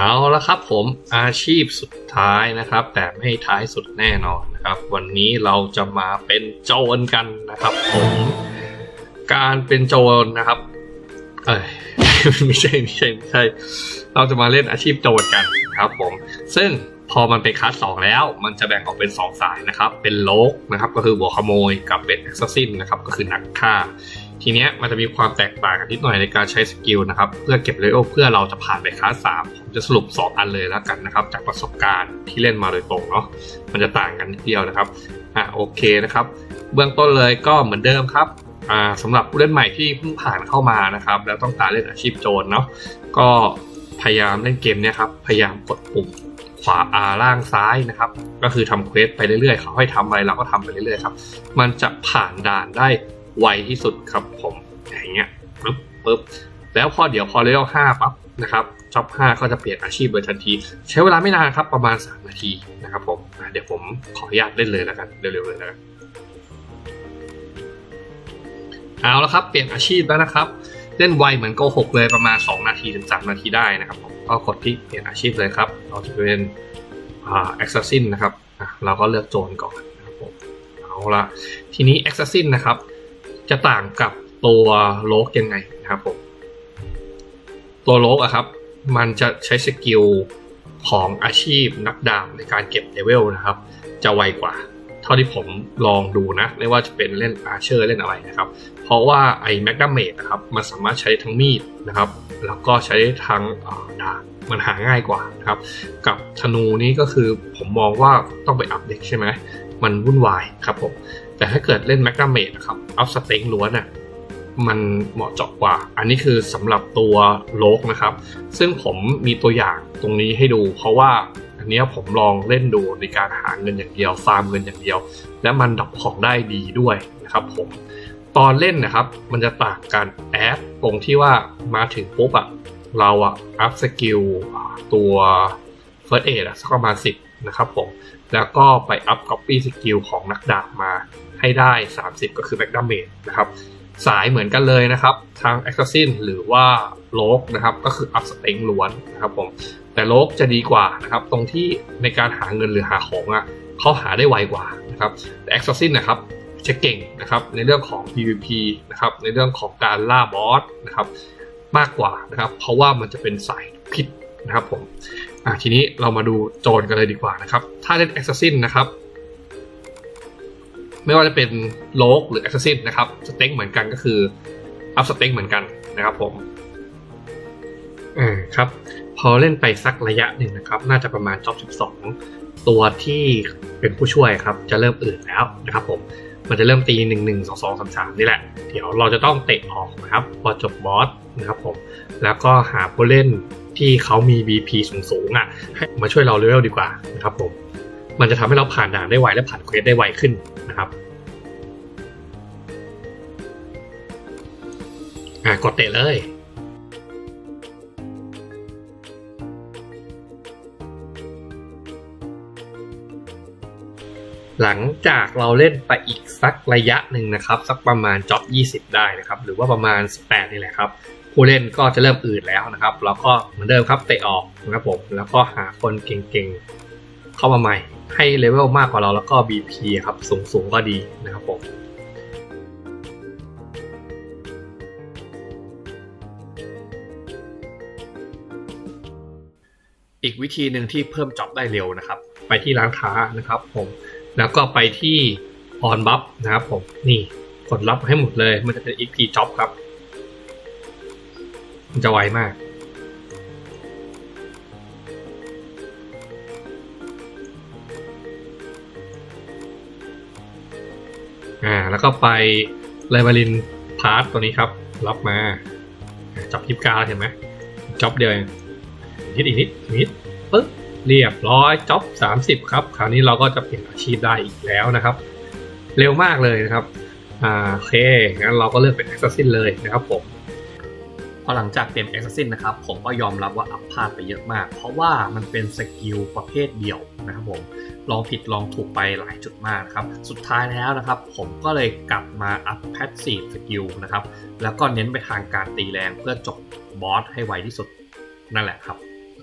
เอาละครับผมอาชีพสุดท้ายนะครับ แต่ไม่ท้ายสุดแน่นอนนะครับ วันนี้เราจะมาเป็นโจรกันนะครับผมการเป็นโจรนะครับ เอ้ยไม่ใช่ไม่ใช่ไม่ใช่ เราจะมาเล่นอาชีพโจรกันนะครับผม ซึ่งพอมันเป็นคลาสสองแล้ว มันจะแบ่งออกเป็นสองสายนะครับ เป็นโลกนะครับ ก็คือหัวขโมยกับเป็นแอสซัสซินนะครับ ก็คือนักฆ่า ทีเนี้ยมันจะมีความแตกต่างกันนิดหน่อยในการใช้สกิลนะครับ เพื่อเก็บเลเวลเพื่อเราจะผ่านไปคลาสสามผมจะสรุป 2 อันเลยแล้วกันนะครับ จากประสบการณ์ที่เล่นมาโดยตรงเนาะมันจะต่างกันนิดเดียวนะครับอะโอเคนะครับ เบื้องต้นเลยก็เหมือนเดิมครับอ่าสำหรับผู้เล่นใหม่ที่เพิ่งผ่านเข้ามานะครับ แล้วต้องการเล่นอาชีพโจรเนาะก็พยายามเล่นเกมเนี่ยครับพยายามกดปุ่มขวาอาล่างซ้ายนะครับ ก็คือทำเควสไปเรื่อยๆเขาให้ทำอะไรเราก็ทำไปเรื่อยๆครับ มันจะผ่านด่านได้ ไวที่สุดครับผมอย่างเงี้ยปึ๊บปึ๊บแล้วพอเดี๋ยวพอเลเวลห้าปั๊บนะครับจ็อบห้าก็จะเปลี่ยนอาชีพโดยทันที ใช้เวลาไม่นานครับประมาณ 3 นาทีนะครับผมเดี๋ยวผมขออนุญาตเล่นเลยแล้วกันเร็วๆเลยแล้วกันเอาแล้วครับเปลี่ยนอาชีพแล้วนะครับ เล่นไวเหมือนโกหกเลยประมาณ 2 นาทีถึง 3 นาทีได้นะครับผมก็กดที่เปลี่ยนอาชีพเลยครับเราจะเป็นอ่าแอคซัสซินนะครับเราก็เลือกโจรก่อนนะครับผมเอาละทีนี้แอคซัสซินนะครับ จะต่างกับตัวโลกยังไงนะครับผม ตัวโลกอะครับ มันจะใช้สกิลของอาชีพนักดาบในการเก็บเลเวลนะครับ จะไวกว่า เท่าที่ผมลองดูนะ ไม่ว่าจะเป็นเล่นอาเชอร์เล่นอะไรนะครับ เพราะว่าไอ้แมกดัมเมดนะครับ มันสามารถใช้ทั้งมีดนะครับ แล้วก็ใช้ทั้งดาบมันหาง่ายกว่านะครับ กับธนูนี้ก็คือผมมองว่าต้องไปอัปเดตใช่ไหมมันวุ่นวายครับผม แต่ถ้าเกิดเล่นแมกนาเมดนะครับอัพสเต็งล้วนอะมันเหมาะเจาะกว่า อันนี้คือสำหรับตัวโลกนะครับ ซึ่งผมมีตัวอย่างตรงนี้ให้ดู เพราะว่าอันนี้ผมลองเล่นดูในการหาเงินอย่างเดียวฟาร์มเงินอย่างเดียว และมันดับของได้ดีด้วยนะครับผมตอนเล่นนะครับ มันจะต่างกันแอดตรงที่ว่ามาถึงปุ๊บอะเราอะอัพสกิลตัว First Aid อะสักประมาณ10นะครับผมแล้วก็ไปอัพ Copy Skill ของนักดาบมา ให้ได้ 30 ก็คือ Back Damage นะครับ สายเหมือนกันเลยนะครับ ทาง Assassin หรือว่าโลกนะครับ ก็คืออัพสเต็งล้วนนะครับผม แต่โลกจะดีกว่านะครับ ตรงที่ในการหาเงินหรือหาของอะเขาหาได้ไวกว่านะครับ แต่ Assassin นะครับจะเก่งนะครับในเรื่องของ PVP นะครับ ในเรื่องของการล่าบอสนะครับ มากกว่านะครับ เพราะว่ามันจะเป็นสายพิษนะครับผมอะทีนี้เรามาดูโจรกันเลยดีกว่านะครับ ถ้าเล่น Assassin นะครับ ไม่ว่าจะเป็นโลกหรือ Assassin นะครับสเต็งเหมือนกันก็คืออัพสเต็งเหมือนกันนะครับผมอ่าครับพอเล่นไปสักระยะหนึ่งนะครับ น่าจะประมาณจ็อบ12 ตัวที่เป็นผู้ช่วยครับ จะเริ่มอื่นแล้วนะครับผมมันจะเริ่มตี1 1 2 2 3 3 นี่แหละ เดี๋ยวเราจะต้องเตะออกนะครับพอจบบอสนะครับผมแล้วก็หาผู้เล่นที่เขามี BP สูงๆอะให้มาช่วยเราเลเวลดีกว่านะครับผม มันจะทำให้เราผ่านด่านได้ไวและผ่านเควสได้ไวขึ้นนะครับอะกดเตะเลยหลังจากเราเล่นไปอีกสักระยะหนึ่งนะครับ สักประมาณจ็อบ20 ได้นะครับ หรือว่าประมาณ 18 นี่แหละครับ ผู้เล่นก็จะเริ่มอื่นแล้วนะครับแล้วก็เหมือนเดิมครับเตะออกนะครับผมแล้วก็หาคนเก่งๆเข้ามาใหม่ ให้เลเวลมากกว่าเราแล้วก็ BP ครับ สูงๆก็ดีนะครับผมอีกวิธีหนึ่งที่เพิ่มจ็อบได้เร็วนะครับ ไปที่ร้านค้านะครับผมแล้วก็ไปที่ออนบัฟนะครับผมนี่กดรับให้หมดเลย มันจะเป็น XP job ครับ มันจะไวมาก อ่าแล้วก็ไปไลบารินพาร์ทตัวนี้ครับรับมาจับยิบกาเห็นไหมจ็อบเดียวนิดอีกนิดนิดปึ๊บเรียบร้อยจ็อบ 30 ครับ คราวนี้เราก็จะเปลี่ยนอาชีพได้อีกแล้วนะครับ เร็วมากเลยนะครับอ่าโอเคงั้นเราก็เลือกเป็น Assassin เลยนะครับผม อหลังจากเปลี่ยน Assassin นะครับผมก็ยอมรับว่าอัพพาดไปเยอะมาก เพราะว่ามันเป็นสกิลประเภทเดี่ยวนะครับผมลองผิดลองถูกไปหลายจุดมากนะครับ สุดท้ายแล้วนะครับผมก็เลยกลับมาอัพ Passive Skill นะครับแล้วก็เน้นไปทางการตีแรงเพื่อจบบอสให้ไวที่สุดนั่นแหละครับ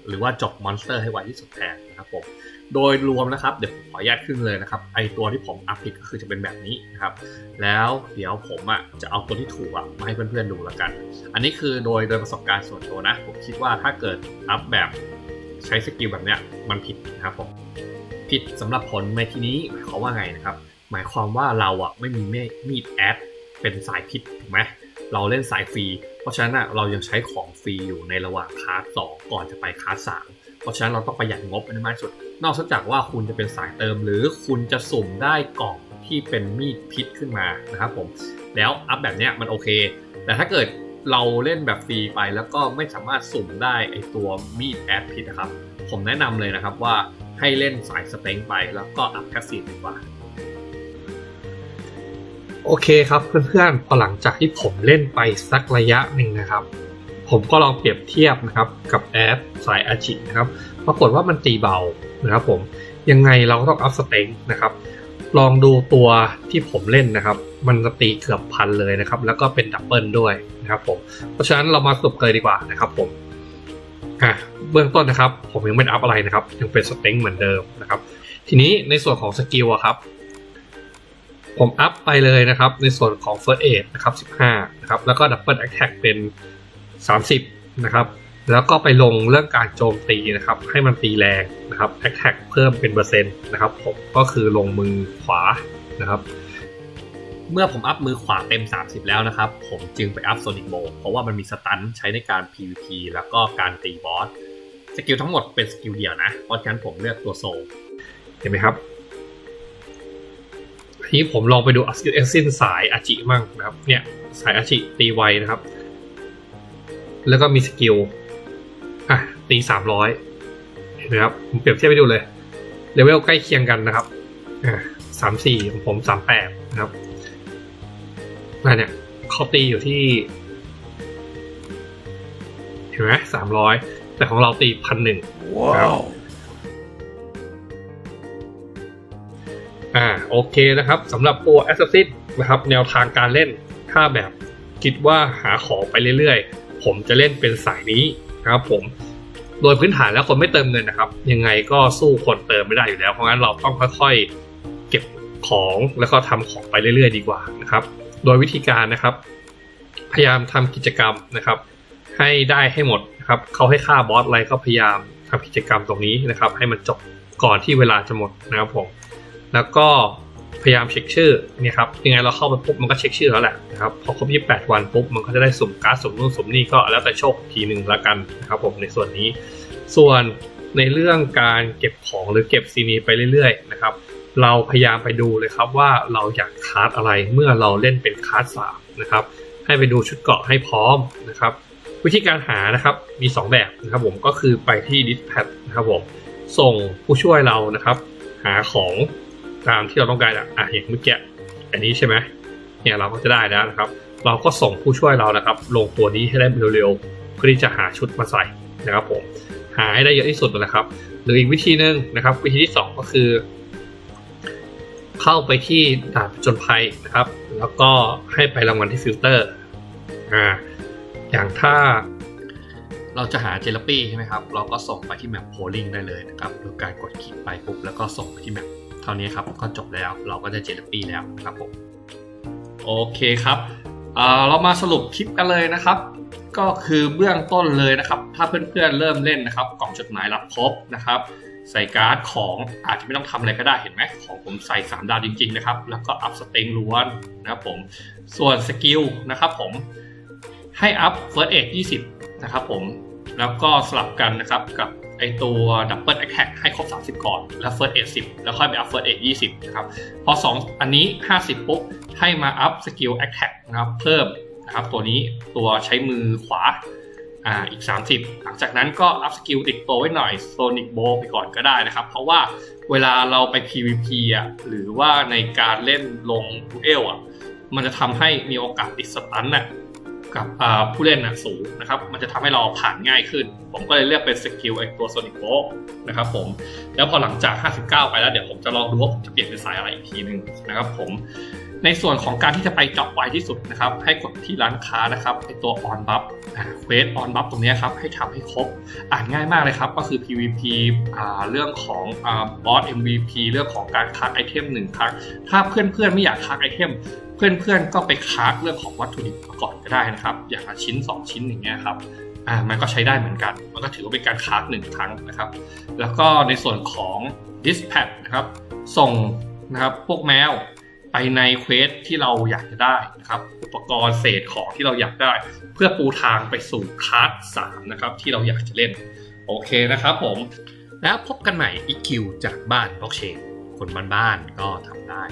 หรือว่าจบมอนสเตอร์ให้ไวที่สุดแทนนะครับผม โดยรวมนะครับ เดี๋ยวผมขออนุญาตขึ้นเลยนะครับ ไอตัวที่ผมอัพผิดก็คือจะเป็นแบบนี้นะครับ แล้วเดี๋ยวผมอะจะเอาตัวที่ถูกอะมาให้เพื่อนๆดูแล้วกัน อันนี้คือโดยโดยประสบการณ์ส่วนตัวนะ ผมคิดว่าถ้าเกิดอัพแบบใช้สกิลแบบเนี้ยมันผิดนะครับผม ผิดสำหรับผลในที่นี้หมายความว่าไงนะครับ หมายความว่าเราอะไม่มีมีดแอดเป็นสายพิษถูกไหมเราเล่นสายฟรี เพราะฉะนั้นอะเรายังใช้ของฟรีอยู่ในระหว่างคลาสสองก่อนจะไปคลาสสามเพราะฉะนั้นเราต้องประหยัดงบให้มากที่สุด นอกจากว่าคุณจะเป็นสายเติม หรือคุณจะสุ่มได้กล่องที่เป็นมีดพิษขึ้นมานะครับผมแล้วอัพแบบเนี้ยมันโอเค แต่ถ้าเกิดเราเล่นแบบฟรีไปแล้วก็ไม่สามารถสุ่มได้ไอตัวมีดแอดพิษนะครับ ผมแนะนำเลยนะครับว่าให้เล่นสายสเต็งไปแล้วก็อัพแพสซีฟดีกว่า โอเคครับเพื่อนๆพอหลังจากที่ผมเล่นไปสักระยะหนึ่งนะครับ ผมก็ลองเปรียบเทียบนะครับกับแอปสายอาจินะครับปรากฏว่ามันตีเบานะครับผมยังไงเราก็ต้องอัพสเต็งนะครับลองดูตัวที่ผมเล่นนะครับ มันจะตีเกือบพันเลยนะครับ แล้วก็เป็นดับเบิลด้วยนะครับผมเพราะฉะนั้นเรามาสรุปเลยดีกว่านะครับผมอะเบื้องต้นนะครับ ผมยังไม่อัพอะไรนะครับ ยังเป็นสเต็งเหมือนเดิมนะครับ ทีนี้ในส่วนของสกิลอะครับผมอัพไปเลยนะครับ ในส่วนของ First Aid นะครับ 15 นะครับ แล้วก็ Double Attack เป็น 30นะครับแล้วก็ไปลงเรื่องการโจมตีนะครับ ให้มันตีแรงนะครับ Attack เพิ่มเป็นเปอร์เซ็นต์นะครับผมก็คือลงมือขวานะครับ เมื่อผมอัพมือขวาเต็ม 30 แล้วนะครับ ผมจึงไปอัพโซนิ c โบเพราะว่ามันมีสตันใช้ในการ PVP แล้วก็การตีบอสสกิลทั้งหมดเป็นสกิลเดียวนะ เพราะฉะนั้นผมเลือกตัวโซเห็นไหมครับทีนี้ผมลองไปดูสกิลเอ็กซินสายอาจิมั่งนะครับเนี่ยสายอาจิตีไวนะครับ แล้วก็มีสกิลอะตีสามร้อยเห็นไหมครับผมเปรียบเทียบไปดูเลยเลเวลใกล้เคียงกันนะครับอ่าสามสี่ของผมสามแปดนะครับนั่นเนี่ยเขาตีอยู่ที่เห็นไหมสามร้อยแต่ของเราตีพันหนึ่ง Wow. อ่าโอเคนะครับสำหรับตัว Assassin นะครับ แนวทางการเล่นถ้าแบบคิดว่าหาของไปเรื่อยๆ ผมจะเล่นเป็นสายนี้นะครับผมโดยพื้นฐานแล้วคนไม่เติมเงินนะครับ ยังไงก็สู้คนเติมไม่ได้อยู่แล้ว เพราะงั้นเราต้องค่อยๆเก็บของแล้วก็ทำของไปเรื่อยๆ ดีกว่านะครับ โดยวิธีการนะครับ พยายามทำกิจกรรมนะครับ ให้ได้ให้หมดนะครับเขาให้ฆ่าบอสอะไรก็พยายามทำกิจกรรมตรงนี้นะครับ ให้มันจบก่อนที่เวลาจะหมดนะครับผมแล้วก็ พยายามเช็คชื่อเนี่ยครับยังไงเราเข้าไปปุ๊บมันก็เช็คชื่อแล้วแหละนะครับพอครบ 28 วันปุ๊บมันก็จะได้สุ่มการ์ดสุ่มนู่นสุ่มนี่ก็แล้วแต่โชคทีหนึ่งละกันนะครับผมในส่วนนี้ ส่วนในเรื่องการเก็บของหรือเก็บซีนีไปเรื่อยๆนะครับเราพยายามไปดูเลยครับว่าเราอยากคาร์ดอะไรเมื่อเราเล่นเป็นคาร์ดสามนะครับให้ไปดูชุดเกาะให้พร้อมนะครับวิธีการหานะครับมี 2 แบบนะครับผมก็คือไปที่ Dispatch นะครับผมส่งผู้ช่วยเรานะครับ หาของ ตามที่เราต้องการอะอะอย่างเมื่อกี้อันนี้ใช่ไหมเนี่ยเราก็จะได้แล้วนะครับ เราก็ส่งผู้ช่วยเรานะครับ ลงตัวนี้ให้ได้เร็วๆเพื่อที่จะหาชุดมาใส่นะครับผมหาให้ได้เยอะที่สุดนะครับ หรืออีกวิธีหนึ่งนะครับ วิธีที่ 2 ก็คือ เข้าไปที่ด่านจญภัยนะครับ แล้วก็ให้ไปรางวัลที่ฟิลเตอร์อ่าอย่างถ้าเราจะหาเจลปี้ใช่ไหมครับ เราก็ส่งไปที่แมปโพลิงได้เลยนะครับโดยการกดคลิกไปปุ๊บแล้วก็ส่งไปที่แมป เท่านี้ครับก็จบแล้วเราก็จะเจลปี้แล้วนะครับผมโอเคครับเเรามาสรุปคลิปกันเลยนะครับ ก็คือเบื้องต้นเลยนะครับ ถ้าเพื่อนๆเริ่มเล่นนะครับกล่องจดหมายรับครบนะครับ ใส่การ์ดของอาจจะไม่ต้องทำอะไรก็ได้เห็นไหมของผมใส่ 3 ดาวจริงๆนะครับแล้วก็อัพสเต็งล้วนนะครับผมส่วนสกิลนะครับผมให้อัพ First Aid 20นะครับผมแล้วก็สลับกันนะครับกับ ไอตัว Double Attack ให้ครบ 30 ก่อน แล้ว First Aid 10แล้วค่อยไปอัพ First Aid 20นะครับพอ 2 อันนี้ 50 ปุ๊บ ให้มาอัพสกิล Attack นะครับเพิ่มนะครับตัวนี้ตัวใช้มือขวาอ่าอีก 30 หลังจากนั้นก็อัพสกิลติดตัวไว้หน่อย Sonic Bow ไปก่อนก็ได้นะครับ เพราะว่าเวลาเราไป PVP อะหรือว่าในการเล่นลงดูเอลอะมันจะทำให้มีโอกาสติดสตันน่ะ กับผู้เล่นนะสูงนะครับ มันจะทำให้เราผ่านง่ายขึ้น ผมก็เลยเลือกเป็นสกิลไอตัวโซนิโ o นะครับผม แล้วพอหลังจาก 59 ไปแล้วเดี๋ยวผมจะลองดูว่าผมจะเปลี่ยนเป็นสายอะไรอีกทีหนึ่งนะครับผม ในส่วนของการที่จะไปจ็อบไวที่สุดนะครับ ให้กดที่ร้านค้านะครับไอตัว on buff เควส on buff ตรงนี้ครับ ให้ทำให้ครบ อ่านง่ายมากเลยครับ ก็คือ PVP อเรื่องของอบอส MVP เรื่องของการคักไอเทมหนึ่งครั้งถ้าเพื่อนๆไม่อยากคักไอเทม เพื่อนๆก็ไปคักเรื่องของวัตถุดิบมาก่อนก็ได้นะครับ อย่างละชิ้น 2 ชิ้นอย่างเงี้ยครับอ่ามันก็ใช้ได้เหมือนกัน มันก็ถือว่าเป็นการคักหนึ่งครั้งนะครับ แล้วก็ในส่วนของ dispatch นะครับส่งนะครับพวกแมวไปในเควสที่เราอยากจะได้นะครับ อุปกรณ์เศษของที่เราอยากได้ เพื่อปูทางไปสู่คลาสสามนะครับที่เราอยากจะเล่น โอเคนะครับผม แล้วพบกันใหม่อีคิวจากบ้านบล็อกเชนคนบ้านๆก็ทำได้